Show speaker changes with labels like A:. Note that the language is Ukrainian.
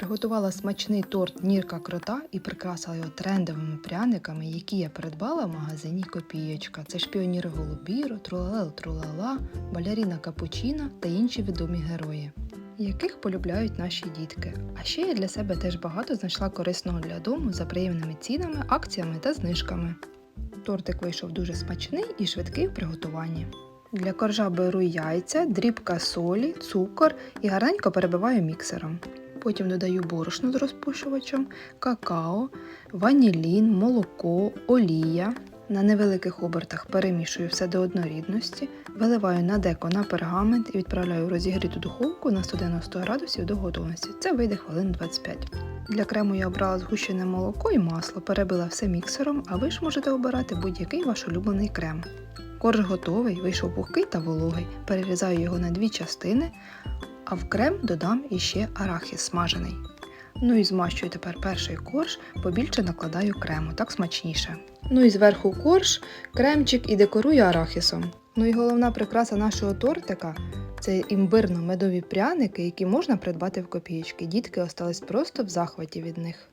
A: Приготувала смачний торт Нірка Крота і прикрасила його трендовими пряниками, які я придбала в магазині Копієчка. Це шпіоніри Голубіро, Трулалел Трулала, Баляріна Капучіна та інші відомі герої, яких полюбляють наші дітки. А ще я для себе теж багато знайшла корисного для дому за приємними цінами, акціями та знижками. Тортик вийшов дуже смачний і швидкий в приготуванні. Для коржа беру яйця, дрібка солі, цукор і гарненько перебиваю міксером. Потім додаю борошно з розпушувачем, какао, ванілін, молоко, олія. На невеликих обертах перемішую все до однорідності, виливаю на деко на пергамент і відправляю в розігріту духовку на 190 градусів до готовності. Це вийде хвилин 25. Для крему я обрала згущене молоко і масло, перебила все міксером, а ви ж можете обирати будь-який ваш улюблений крем. Корж готовий, вийшов пухкий та вологий. Перерізаю його на дві частини, а в крем додам іще арахіс смажений. Ну і змащую тепер перший корж, побільше накладаю крему, так смачніше. Ну і зверху корж, кремчик і декорую арахісом. Ну і головна прикраса нашого тортика це імбирно-медові пряники, які можна придбати в копієчки. Дітки остались просто в захваті від них.